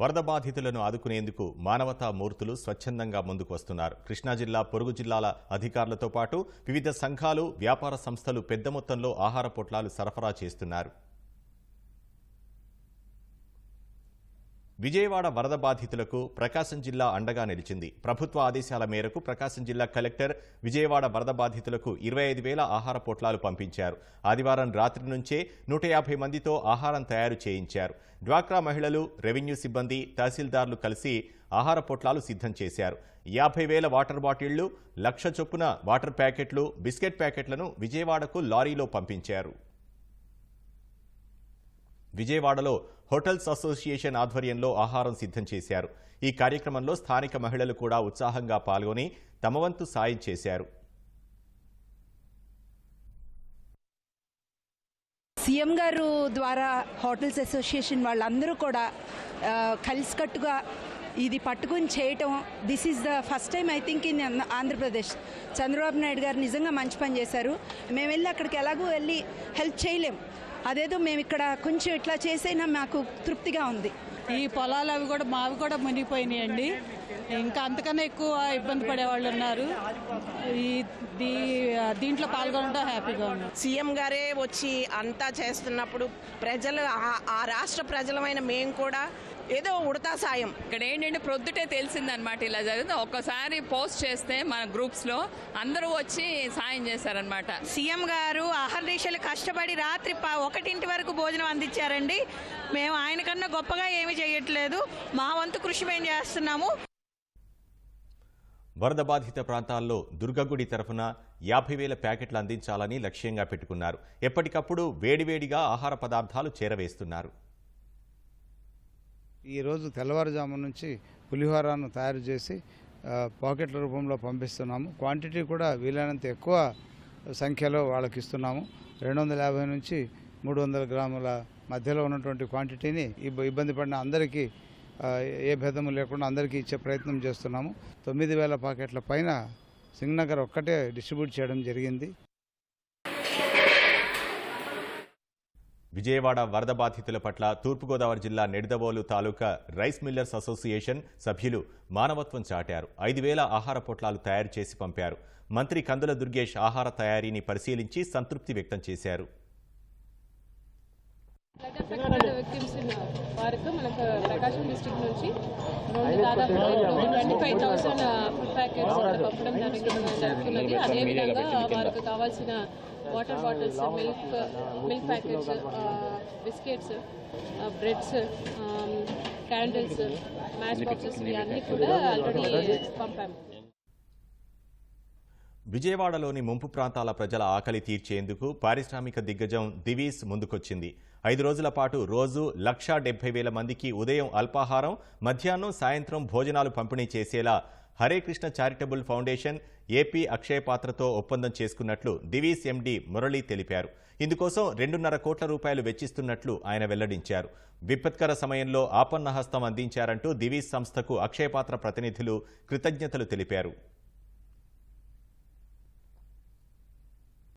వరద బాధితులను ఆదుకునేందుకు మానవతా మూర్తులు స్వచ్ఛందంగా ముందుకు వస్తున్నారు. కృష్ణా జిల్లా పొరుగు జిల్లాల అధికారులతో పాటు వివిధ సంఘాలు వ్యాపార సంస్థలు పెద్ద మొత్తంలో ఆహార పొట్లాలు సరఫరా చేస్తున్నారు. విజయవాడ వరద బాధితులకు ప్రకాశం జిల్లా అండగా నిలిచింది. ప్రభుత్వ ఆదేశాల మేరకు ప్రకాశం జిల్లా కలెక్టర్ విజయవాడ వరద బాధితులకు ఇరవై ఐదు వేల ఆహార పొట్లాలు పంపించారు. ఆదివారం రాత్రి నుంచే నూట యాభై మందితో ఆహారం తయారు చేయించారు. డ్వాక్రా మహిళలు రెవెన్యూ సిబ్బంది తహసీల్దార్లు కలిసి ఆహార పొట్లాలు సిద్ధం చేశారు. యాభై వేల వాటర్ బాటిళ్ళు లక్ష చొప్పున వాటర్ ప్యాకెట్లు బిస్కెట్ ప్యాకెట్లను విజయవాడకు లారీలో పంపించారు. విజయవాడలో హోటల్స్ అసోసియేషన్ ఆధ్వర్యంలో ఆహారం సిద్ధం చేశారు. ఈ కార్యక్రమంలో స్థానిక మహిళలు కూడా ఉత్సాహంగా పాల్గొని తమ వంతు సాయం చేశారు. సీఎం గారు ద్వారా హోటల్స్ అసోసియేషన్ వాళ్ళందరూ కూడా కలిసికట్టుగా ఇది పట్టుకుని చేయటం this is the first time I think in Andhra Pradesh. Chandrababu Naidu garu నిజంగా మంచి పని చేశారు. మేము వెళ్ళి అక్కడికి ఎలాగో వెళ్ళి హెల్ప్ చేయలేం. అదేదో మేము ఇక్కడ కొంచెం ఇట్లా చేసైనా మాకు తృప్తిగా ఉంది. ఈ పొలాలు అవి కూడా మావి కూడా మునిగిపోయినాయండి. ఇంకా అంతకన్నా ఎక్కువ ఇబ్బంది పడే వాళ్ళు ఉన్నారు. ఈ దీ దీంట్లో పాల్గొనడం హ్యాపీగా ఉన్నాం సీఎం గారే వచ్చి అంతా చేస్తున్నప్పుడు ప్రజలు ఆ రాష్ట్ర ప్రజలమైన మేము కూడా ఏదో ఉడతా సాయం. ఇక్కడ ఏంటంటే ప్రొద్దుటే తెలిసిందనమాట ఇలా జరుగుతుంది ఒక్కసారి పోస్ట్ చేస్తే మన గ్రూప్స్లో అందరూ వచ్చి సాయం చేశారనమాట సీఎం గారు అహర్నిశలు కష్టపడి రాత్రి ప- ఒకటింటి వరకు భోజనం అందించారండి. మేము ఆయన కన్నా గొప్పగా ఏమీ చేయట్లేదు. మా వంతు కృషి మేము చేస్తున్నాము. వరద బాధిత ప్రాంతాల్లో దుర్గగుడి తరఫున యాభై వేల ప్యాకెట్లు అందించాలని లక్ష్యంగా పెట్టుకున్నారు. ఎప్పటికప్పుడు వేడివేడిగా ఆహార పదార్థాలు చేరవేస్తున్నారు. ఈరోజు తెల్లవారుజాము నుంచి పులిహోరను తయారు చేసి పాకెట్ల రూపంలో పంపిస్తున్నాము. క్వాంటిటీ కూడా వీలైనంత ఎక్కువ సంఖ్యలో వాళ్ళకి ఇస్తున్నాము రెండు వందల యాభై నుంచి మూడు వందల గ్రాముల మధ్యలో ఉన్నటువంటి క్వాంటిటీని ఇబ్బంది పడిన అందరికీ ఏ భేదము లేకుండా అందరికీ ఇచ్చే ప్రయత్నం చేస్తున్నాము. తొమ్మిది వేల పాకెట్ల పైన సింగ్నగర్ ఒక్కటే డిస్ట్రిబ్యూట్ చేయడం జరిగింది. విజయవాడ వరద బాధితుల పట్ల తూర్పుగోదావరి జిల్లా Nidadavolu taluka rice millers association సభ్యులు మానవత్వం చాటారు. ఐదు వేల ఆహార పొట్లాలు తయారు చేసి పంపారు. మంత్రి కందుల దుర్గేష్ ఆహార తయారీని పరిశీలించి సంతృప్తి వ్యక్తం చేశారు. మనకు ప్రకాశం డిస్ట్రిక్ట్ నుంచి రెండు దాదాపు twenty five thousand food packets పంపడం జరుగుతున్నది అదేవిధంగా వారికి కావాల్సిన water bottles milk milk packets biscuits breads candles match boxes ఇవన్నీ కూడా ఆల్రెడీ పంపాము. విజయవాడలోని ముంపు ప్రాంతాల ప్రజల ఆకలి తీర్చేందుకు పారిశ్రామిక దిగ్గజం దివీస్ ముందుకొచ్చింది. ఐదు రోజుల పాటు రోజు లక్షా డెబ్బై వేల మందికి ఉదయం అల్పాహారం మధ్యాహ్నం సాయంత్రం భోజనాలు పంపిణీ చేసేలా Hare Krishna charitable foundation AP Akshaya పాత్రతో ఒప్పందం చేసుకున్నట్లు దివీస్ ఎండీ మురళి తెలిపారు. ఇందుకోసం రెండున్నర కోట్ల రూపాయలు వెచ్చిస్తున్నట్లు ఆయన వెల్లడించారు. విపత్కర సమయంలో ఆపన్నహస్తం అందించారంటూ దివీస్ సంస్థకు అక్షయపాత్ర ప్రతినిధులు కృతజ్ఞతలు తెలిపారు.